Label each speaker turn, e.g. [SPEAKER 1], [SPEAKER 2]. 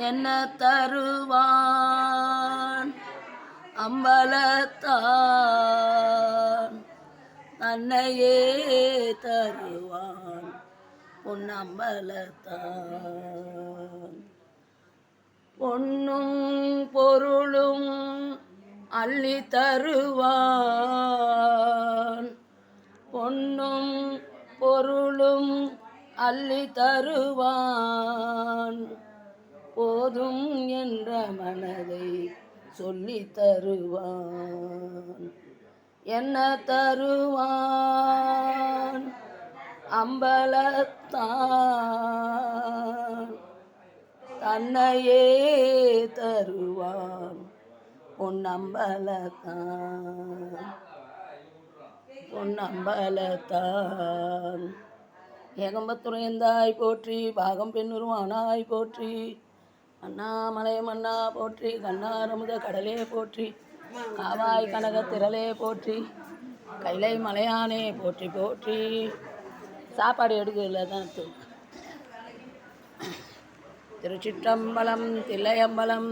[SPEAKER 1] என்ன தருவான்? அம்பலத்தான் தன்னையே தருவான். பொன்னம்பலத்தான் பொன்னும் பொருளும் அள்ளி தருவான். பொன்னும் பொருளும் அள்ளி தருவான். போதும் என்ற மனதை சொல்லி தருவான். என்ன தருவான்? அம்பலத்தான் தன்னையே தருவான். பொன்னம்பலத்தான் பொன்னம்பலத்தான் ஏகம்பத்துறையந்தாய் போற்றி பாகம் பெண்ணுருவானாய் போற்றி அண்ணாமலை மன்னா போற்றி கண்ணாரமுத கடலே போற்றி காவாய் கனக திரளே போற்றி கைலை மலையானே போற்றி போற்றி. சாப்பாடு எடுக்கல தான் திருச்சிற்றம்பலம் தில்லையம்பலம்